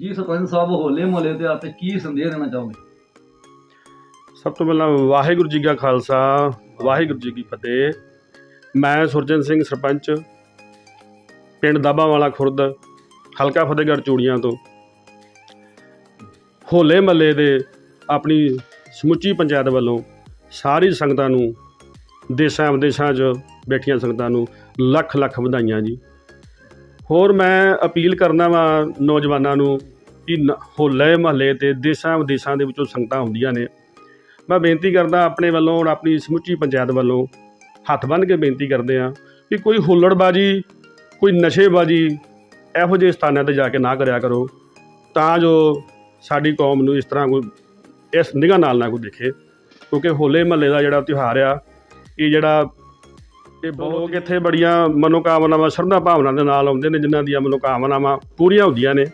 ਜੀ ਸਰਪੰਚ ਸਾਹਿਬ ਹੋਲੇ ਮਹੱਲੇ ਦੇ ਆਤੇ ਕੀ ਸੰਦੇਸ਼ ਦੇਣਾ ਚਾਹੋਗੇ? ਸਭ ਤੋਂ ਪਹਿਲਾਂ ਵਾਹਿਗੁਰੂ ਜੀ ਕਾ ਖਾਲਸਾ, ਵਾਹਿਗੁਰੂ ਜੀ ਕੀ ਫਤਿਹ। ਮੈਂ ਸੁਰਜਨ ਸਿੰਘ ਸਰਪੰਚ, ਪਿੰਡ ਦਾਬਾਵਾਲਾ ਖੁਰਦ, ਹਲਕਾ ਫਤਿਹਗੜ੍ਹ ਚੂੜੀਆਂ ਤੋਂ। ਹੋਲੇ ਮਹੱਲੇ ਦੇ ਆਪਣੀ ਸਮੁੱਚੀ ਪੰਚਾਇਤ ਵੱਲੋਂ ਸਾਰੀ ਸੰਗਤਾਂ ਨੂੰ ਦੇਸ਼ਾਂ ਵਿਦੇਸ਼ਾਂ 'ਚ ਬੈਠੀਆਂ ਸੰਗਤਾਂ ਨੂੰ ਲੱਖ ਲੱਖ ਵਧਾਈਆਂ ਜੀ। ਹੋਰ ਮੈਂ ਅਪੀਲ ਕਰਨਾ ਵਾ ਨੌਜਵਾਨਾਂ ਨੂੰ ਕਿ ਨ- ਹੋਲੇ ਮਹੱਲੇ ਤੇ ਦੇਸ਼ਾਂ ਵਿਦੇਸ਼ਾਂ ਦੇ ਵਿੱਚੋਂ ਸੰਗਤਾਂ ਹੁੰਦੀਆਂ ਨੇ। ਮੈਂ ਬੇਨਤੀ ਕਰਦਾ ਆਪਣੇ ਵੱਲੋਂ ਔਰ ਆਪਣੀ ਸਮੁੱਚੀ ਪੰਚਾਇਤ ਵੱਲੋਂ ਹੱਥ ਬੰਨ੍ਹ ਕੇ ਬੇਨਤੀ ਕਰਦੇ ਹਾਂ ਕਿ ਕੋਈ ਹੁੱਲੜਬਾਜੀ, ਕੋਈ ਨਸ਼ੇਬਾਜੀ ਇਹੋ ਜਿਹੇ ਸਥਾਨਾਂ ਤੇ ਜਾ ਕੇ ਨਾ ਕਰਿਆ ਕਰੋ ਤਾਂ ਜੋ ਸਾਡੀ ਕੌਮ ਨੂੰ ਇਸ ਤਰ੍ਹਾਂ ਕੋਈ ਇਸ ਨਿਗਾਹ ਨਾਲ ਨਾ ਕੋਈ ਦਿਖੇ। ਕਿਉਂਕਿ ਹੋਲੇ ਮਹੱਲੇ ਦਾ ਜਿਹੜਾ ਤਿਉਹਾਰ ਆ, ਇਹ ਜਿਹੜਾ ਇਹ ਲੋਕ ਇੱਥੇ ਬੜੀਆਂ ਮਨੋਕਾਮਨਾਵਾਂ ਸ਼ਰਧਾ ਭਾਵਨਾ ਦੇ ਨਾਲ ਆਉਂਦੇ ਨੇ ਜਿਨ੍ਹਾਂ ਦੀਆਂ ਮਨੋਕਾਮਨਾਵਾਂ ਪੂਰੀਆਂ ਹੁੰਦੀਆਂ ਨੇ।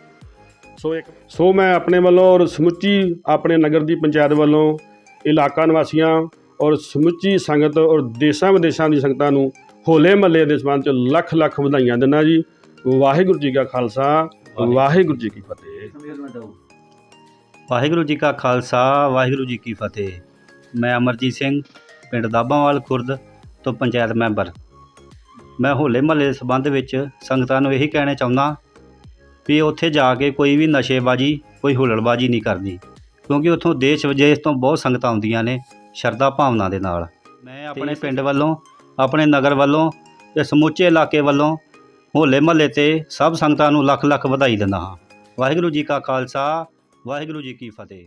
ਸੋ ਇੱਕ ਸੋ ਮੈਂ ਆਪਣੇ ਵੱਲੋਂ ਔਰ ਸਮੁੱਚੀ ਆਪਣੇ ਨਗਰ ਦੀ ਪੰਚਾਇਤ ਵੱਲੋਂ ਇਲਾਕਾ ਨਿਵਾਸੀਆਂ ਔਰ ਸਮੁੱਚੀ ਸੰਗਤ ਔਰ ਦੇਸ਼ਾਂ ਵਿਦੇਸ਼ਾਂ ਦੀ ਸੰਗਤਾਂ ਨੂੰ ਹੋਲੇ ਮਹੱਲੇ ਦੇ ਸੰਬੰਧ ਚ ਲੱਖ ਲੱਖ ਵਧਾਈਆਂ ਦਿੰਦਾ ਜੀ। ਵਾਹਿਗੁਰੂ ਜੀ ਕਾ ਖਾਲਸਾ ਵਾਹਿਗੁਰੂ। ਜੀ ਕੀ ਫਤਿਹ। ਵਾਹਿਗੁਰੂ ਜੀ ਕਾ ਖਾਲਸਾ ਵਾਹਿਗੁਰੂ ਜੀ ਕੀ ਫਤਿਹ। ਮੈਂ ਅਮਰਜੀਤ ਸਿੰਘ ਪਿੰਡ ਦਾਬਾਵਾਲ ਖੁਰਦ। ਤੋਂ ਪੰਚਾਇਤ ਮੈਂਬਰ। ਮੈਂ ਹੋਲੇ ਮਹੱਲੇ ਦੇ ਸੰਬੰਧ ਵਿੱਚ ਸੰਗਤਾਂ ਨੂੰ ਇਹੀ ਕਹਿਣਾ ਚਾਹੁੰਦਾ ਵੀ ਉੱਥੇ ਜਾ ਕੇ ਕੋਈ ਵੀ ਨਸ਼ੇਬਾਜੀ ਕੋਈ ਹੁਲੜਬਾਜੀ ਨਹੀਂ ਕਰਨੀ ਕਿਉਂਕਿ ਉੱਥੋਂ ਦੇਸ਼ ਵਿਦੇਸ਼ ਤੋਂ ਬਹੁਤ ਸੰਗਤਾਂ ਆਉਂਦੀਆਂ ਨੇ ਸ਼ਰਧਾ ਭਾਵਨਾ ਦੇ ਨਾਲ। ਮੈਂ ਆਪਣੇ ਪਿੰਡ ਵੱਲੋਂ ਆਪਣੇ ਨਗਰ ਵੱਲੋਂ ਤੇ ਸਮੁੱਚੇ ਇਲਾਕੇ ਵੱਲੋਂ ਹੋਲੇ ਮਹੱਲੇ ਤੇ ਸਭ ਸੰਗਤਾਂ ਨੂੰ ਲੱਖ ਲੱਖ ਵਧਾਈ ਦਿੰਦਾ ਹਾਂ। ਵਾਹਿਗੁਰੂ ਜੀ ਕਾ ਖਾਲਸਾ ਵਾਹਿਗੁਰੂ ਜੀ ਕੀ ਫਤਿਹ।